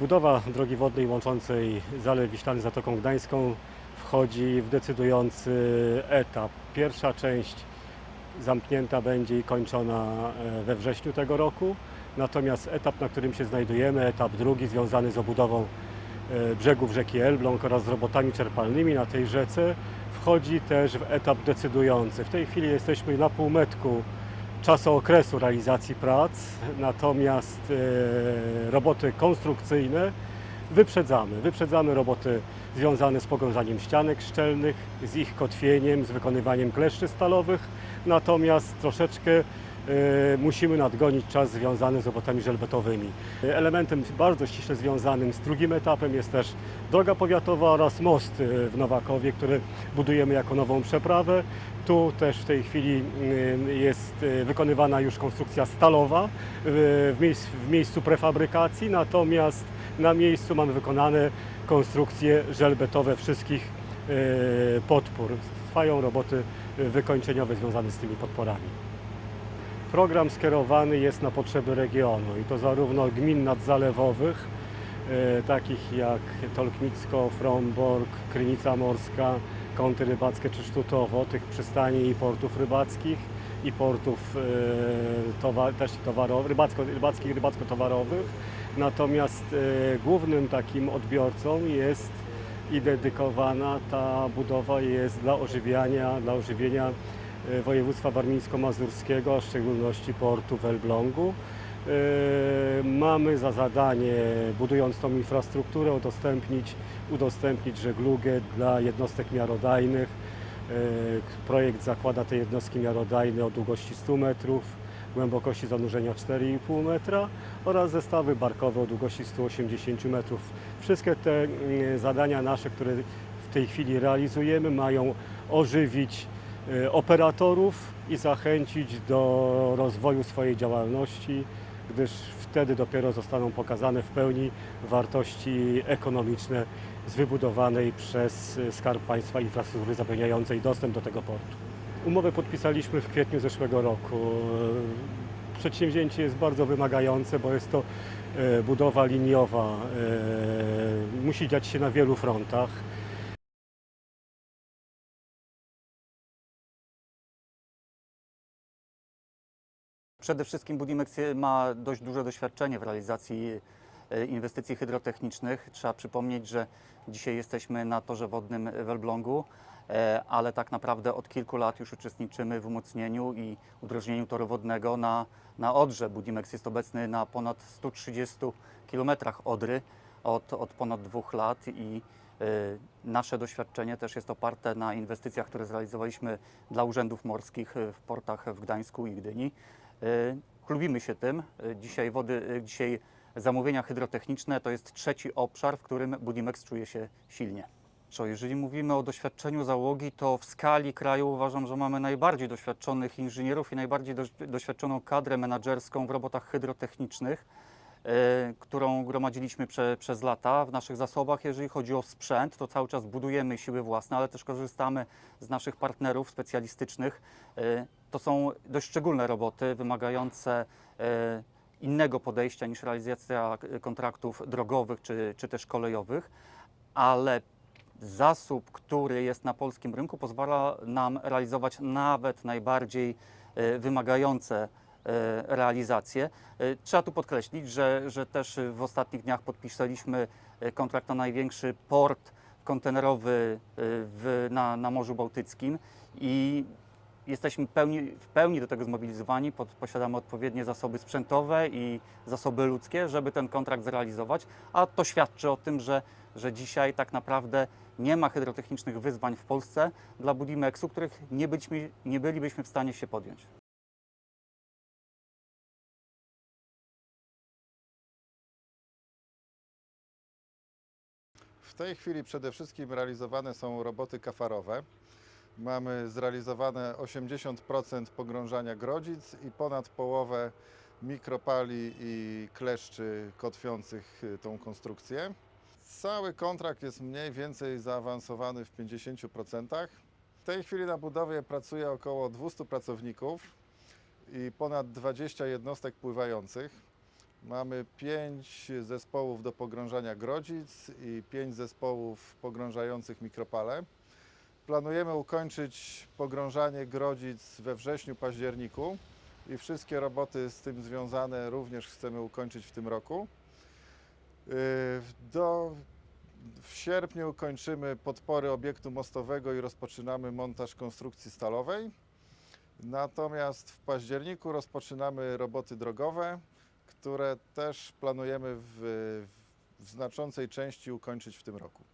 Budowa drogi wodnej łączącej Zalew Wiślany z Zatoką Gdańską wchodzi w decydujący etap. Pierwsza część zamknięta będzie i kończona e, we wrześniu tego roku. Natomiast etap, na którym się znajdujemy, etap drugi związany z obudową e, brzegów rzeki Elbląg oraz z robotami czerpalnymi na tej rzece, wchodzi też w etap decydujący. W tej chwili jesteśmy na półmetku czasookresu realizacji prac, natomiast e, roboty konstrukcyjne wyprzedzamy. Wyprzedzamy roboty związane z pogrążaniem ścianek szczelnych, z ich kotwieniem, z wykonywaniem kleszczy stalowych, natomiast troszeczkę musimy nadgonić czas związany z robotami żelbetowymi. Elementem bardzo ściśle związanym z drugim etapem jest też droga powiatowa oraz most e, w Nowakowie, który budujemy jako nową przeprawę. Tu też w tej chwili jest wykonywana już konstrukcja stalowa w miejscu, prefabrykacji, natomiast na miejscu mamy wykonane konstrukcje żelbetowe wszystkich podpór. Trwają roboty wykończeniowe związane z tymi podporami. Program skierowany jest na potrzeby regionu i to zarówno gmin nadzalewowych, e, takich jak Tolkmicko, Fromborg, Krynica Morska, Kąty Rybackie czy Sztutowo, tych przystani i portów rybackich i portów e, towa, też towarowych, rybacko, rybackich, rybacko-towarowych. Natomiast e, głównym takim odbiorcą jest i dedykowana ta budowa jest dla ożywiania, dla ożywienia województwa warmińsko-mazurskiego, w szczególności portu w Elblągu. E, Mamy za zadanie, budując tą infrastrukturę, udostępnić, udostępnić żeglugę dla jednostek miarodajnych. E, Projekt zakłada te jednostki miarodajne o długości 100 metrów, głębokości zanurzenia 4,5 metra oraz zestawy barkowe o długości 180 metrów. Wszystkie te mm, zadania nasze, które w tej chwili realizujemy, mają ożywić e, operatorów i zachęcić do rozwoju swojej działalności, gdyż wtedy dopiero zostaną pokazane w pełni wartości ekonomiczne z wybudowanej przez Skarb Państwa infrastruktury zapewniającej dostęp do tego portu. Umowę podpisaliśmy w kwietniu zeszłego roku. Przedsięwzięcie jest bardzo wymagające, bo jest to e, budowa liniowa. e, Musi dziać się na wielu frontach. Przede wszystkim Budimex ma dość duże doświadczenie w realizacji e, inwestycji hydrotechnicznych. Trzeba przypomnieć, że dzisiaj jesteśmy na torze wodnym w Elblągu, e, ale tak naprawdę od kilku lat już uczestniczymy w umocnieniu i udrożnieniu toru wodnego na, na Odrze. Budimex jest obecny na ponad 130 km Odry od, od ponad dwóch lat i e, nasze doświadczenie też jest oparte na inwestycjach, które zrealizowaliśmy dla urzędów morskich w portach w Gdańsku i Gdyni. E, Chlubimy się tym. E, Dzisiaj, wody, e, dzisiaj zamówienia hydrotechniczne to jest trzeci obszar, w którym Budimex czuje się silnie. Jeżeli mówimy o doświadczeniu załogi, to w skali kraju uważam, że mamy najbardziej doświadczonych inżynierów i najbardziej doś- doświadczoną kadrę menedżerską w robotach hydrotechnicznych, e, którą gromadziliśmy prze, przez lata w naszych zasobach. Jeżeli chodzi o sprzęt, to cały czas budujemy siły własne, ale też korzystamy z naszych partnerów specjalistycznych. E, To są dość szczególne roboty, wymagające e, innego podejścia niż realizacja kontraktów drogowych czy, czy też kolejowych, ale zasób, który jest na polskim rynku, pozwala nam realizować nawet najbardziej e, wymagające e, realizacje. Trzeba tu podkreślić, że, że też w ostatnich dniach podpisaliśmy kontrakt na największy port kontenerowy w, na, na Morzu Bałtyckim i jesteśmy pełni, w pełni do tego zmobilizowani, pod, posiadamy odpowiednie zasoby sprzętowe i zasoby ludzkie, żeby ten kontrakt zrealizować, a to świadczy o tym, że, że dzisiaj tak naprawdę nie ma hydrotechnicznych wyzwań w Polsce dla Budimexu, których nie, byliśmy, nie bylibyśmy w stanie się podjąć. W tej chwili przede wszystkim realizowane są roboty kafarowe. Mamy zrealizowane 80% pogrążania grodzic i ponad połowę mikropali i kleszczy kotwiących y, tą konstrukcję. Cały kontrakt jest mniej więcej zaawansowany w 50%. W tej chwili na budowie pracuje około 200 pracowników i ponad 20 jednostek pływających. Mamy pięć zespołów do pogrążania grodzic i pięć zespołów pogrążających mikropale. Planujemy ukończyć pogrążanie grodzic we wrześniu, październiku i wszystkie roboty z tym związane również chcemy ukończyć w tym roku. Yy, Do, w sierpniu kończymy podpory obiektu mostowego i rozpoczynamy montaż konstrukcji stalowej. Natomiast w październiku rozpoczynamy roboty drogowe, które też planujemy w, w znaczącej części ukończyć w tym roku.